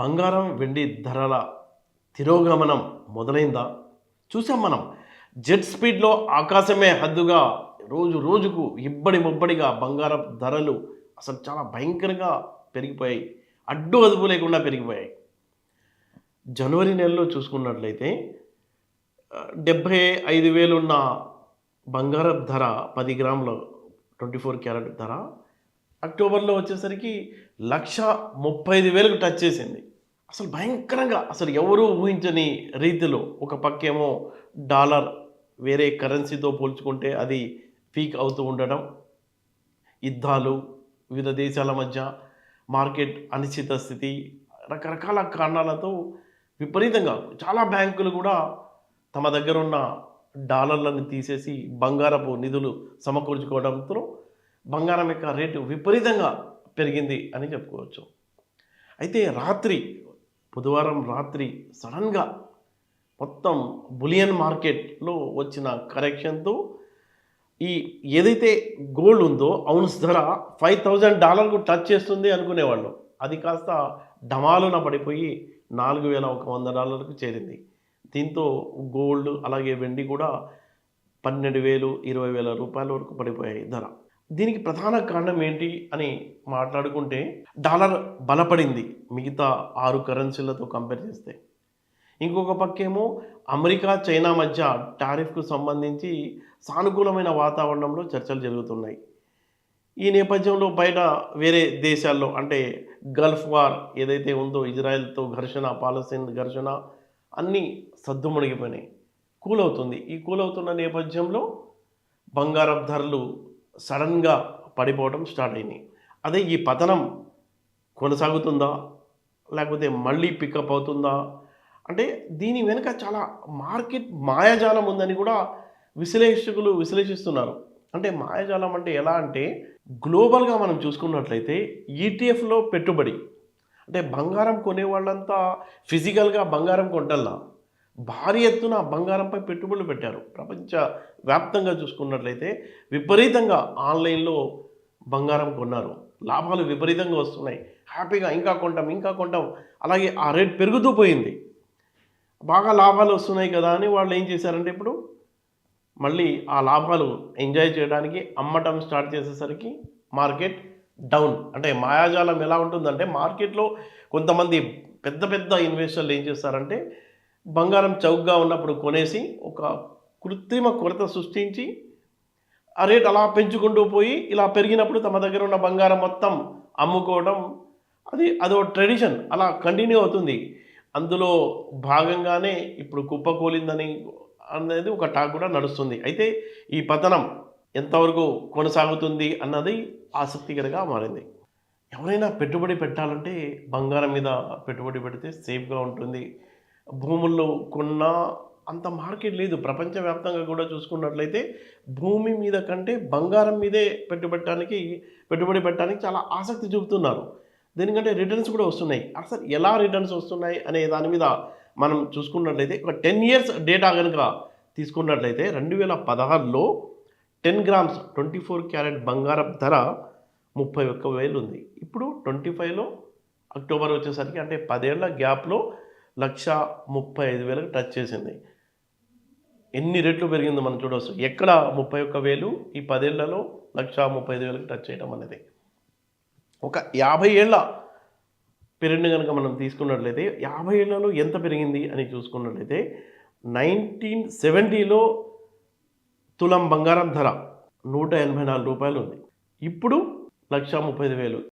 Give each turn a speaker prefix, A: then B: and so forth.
A: బంగారం వెండి ధరల తిరోగమనం మొదలైందా? చూసాం మనం. జెట్ స్పీడ్లో ఆకాశమే హద్దుగా రోజు రోజుకు ఇబ్బడి ముబ్బడిగా బంగారం ధరలు అసలు చాలా భయంకరంగా పెరిగిపోయాయి. అడ్డు అదుపు లేకుండా పెరిగిపోయాయి. జనవరి నెలలో చూసుకున్నట్లయితే డెబ్భై ఐదు వేలు ఉన్న బంగారం ధర పది గ్రాముల ట్వంటీ ఫోర్ క్యారెట్ ధర. అక్టోబర్లో వచ్చేసరికి లక్ష ముప్పై ఐదు వేలకు టచ్ చేసింది. అసలు భయంకరంగా అసలు ఎవరూ ఊహించని రీతిలో ఒక పక్కేమో డాలర్ వేరే కరెన్సీతో పోల్చుకుంటే అది పీక్ అవుతూ ఉండడం యుద్ధాలు వివిధ దేశాల మధ్య మార్కెట్ అనిశ్చిత స్థితి రకరకాల కారణాలతో విపరీతంగా చాలా బ్యాంకులు కూడా తమ దగ్గర ఉన్న డాలర్లను తీసేసి బంగారపు నిధులు సమకూర్చుకోవడంతో బంగారం యొక్క రేటు విపరీతంగా పెరిగింది అని చెప్పుకోవచ్చు. అయితే రాత్రి బుధవారం రాత్రి సడన్గా మొత్తం బులియన్ మార్కెట్లో వచ్చిన కరెక్షన్తో ఈ ఏదైతే గోల్డ్ ఉందో అవున్స్ ధర ఫైవ్ థౌజండ్ డాలర్కు టచ్ చేస్తుంది అనుకునేవాళ్ళు. అది కాస్త డమాలున పడిపోయి నాలుగు వేల ఒక వంద డాలర్లకు చేరింది. దీంతో గోల్డ్ అలాగే వెండి కూడా పన్నెండు వేలు ఇరవై వేల రూపాయల వరకు పడిపోయాయి ధర. దీనికి ప్రధాన కారణం ఏంటి అని మాట్లాడుకుంటే డాలర్ బలపడింది మిగతా ఆరు కరెన్సీలతో కంపేర్ చేస్తే. ఇంకొక పక్కేమో అమెరికా చైనా మధ్య టారిఫ్కు సంబంధించి సానుకూలమైన వాతావరణంలో చర్చలు జరుగుతున్నాయి. ఈ నేపథ్యంలో బయట వేరే దేశాల్లో అంటే గల్ఫ్ వార్ ఏదైతే ఉందో ఇజ్రాయెల్తో ఘర్షణ పాలస్తీన్ ఘర్షణ అన్నీ సద్దుమణిగిపోయినాయి. కూల్ అవుతుంది ఈ కూల్ అవుతున్న నేపథ్యంలో బంగారం ధరలు సడన్గా పడిపోవడం స్టార్ట్ అయినాయి అదే ఈ పతనం కొనసాగుతుందా? లేకపోతే మళ్ళీ పికప్ అవుతుందా? అంటే దీని వెనుక చాలా మార్కెట్ మాయాజాలం ఉందని కూడా విశ్లేషకులు విశ్లేషిస్తున్నారు. అంటే మాయాజాలం అంటే ఎలా అంటే గ్లోబల్గా మనం చూసుకున్నట్లయితే ఈటీఎఫ్లో పెట్టుబడి. అంటే బంగారం కొనే వాళ్ళంతా ఫిజికల్గా బంగారం కొంటల్లా. భారీ ఎత్తున బంగారంపై పెట్టుబడులు పెట్టారు. ప్రపంచ వ్యాప్తంగా చూసుకున్నట్లయితే విపరీతంగా ఆన్లైన్లో బంగారం కొన్నారు. లాభాలు విపరీతంగా వస్తున్నాయి. హ్యాపీగా ఇంకా కొంటాం ఇంకా కొంటాం. అలాగే ఆ రేట్ పెరుగుతూ పోయింది. బాగా లాభాలు వస్తున్నాయి కదా అని వాళ్ళు ఏం చేశారంటే ఇప్పుడు మళ్ళీ ఆ లాభాలు ఎంజాయ్ చేయడానికి అమ్మటం స్టార్ట్ చేసేసరికి మార్కెట్ డౌన్. అంటే మాయాజాలం ఎలా ఉంటుందంటే మార్కెట్లో కొంతమంది పెద్ద పెద్ద ఇన్వెస్టర్లు ఏం చేస్తారంటే బంగారం చౌకగా ఉన్నప్పుడు కొనేసి ఒక కృత్రిమ కొరత సృష్టించి ఆ రేట్ అలా పెంచుకుంటూ పోయి ఇలా పెరిగినప్పుడు తమ దగ్గర ఉన్న బంగారం మొత్తం అమ్ముకోవడం అది అదో ట్రెడిషన్ అలా కంటిన్యూ అవుతుంది. అందులో భాగంగానే ఇప్పుడు కుప్పకూలిందని అనేది ఒక టాక్ కూడా నడుస్తుంది. అయితే ఈ పతనం ఎంతవరకు కొనసాగుతుంది అన్నది ఆసక్తికరంగా మారింది. ఎవరైనా పెట్టుబడి పెట్టాలంటే బంగారం మీద పెట్టుబడి పెడితే సేఫ్గా ఉంటుంది. భూముల్లో కొన్న అంత మార్కెట్ లేదు. ప్రపంచవ్యాప్తంగా కూడా చూసుకున్నట్లయితే భూమి మీద కంటే బంగారం మీదే పెట్టుబడటానికి పెట్టుబడి పెట్టడానికి చాలా ఆసక్తి చూపుతున్నారు. దీనికంటే రిటర్న్స్ కూడా వస్తున్నాయి. అసలు ఎలా రిటర్న్స్ వస్తున్నాయి అనే దాని మీద మనం చూసుకున్నట్లయితే ఒక టెన్ ఇయర్స్ డేటా కనుక తీసుకున్నట్లయితే రెండు వేల పదహారులో ten grams twenty four carat బంగారం ధర ముప్పై ఒక్క వేలు ఉంది. ఇప్పుడు ట్వంటీ ఫైవ్లో అక్టోబర్ వచ్చేసరికి అంటే పదేళ్ళ గ్యాప్లో లక్ష ముప్పై ఐదు వేలకు టచ్ చేసింది. ఎన్ని రెట్లు పెరిగిందో మనం చూడవచ్చు. ఎక్కడ ముప్పై ఒక్క వేలు ఈ పదేళ్ళలో లక్ష ముప్పై ఐదు వేలకు టచ్ చేయడం అనేది. ఒక యాభై ఏళ్ళ పీరియడ్ని కనుక మనం తీసుకున్నట్లయితే యాభై ఏళ్ళలో ఎంత పెరిగింది అని చూసుకున్నట్లయితే నైన్టీన్ సెవెంటీలో తులం బంగారం ధర నూట ఎనభై నాలుగు రూపాయలు ఉంది. ఇప్పుడు లక్ష ముప్పై ఐదు వేలు.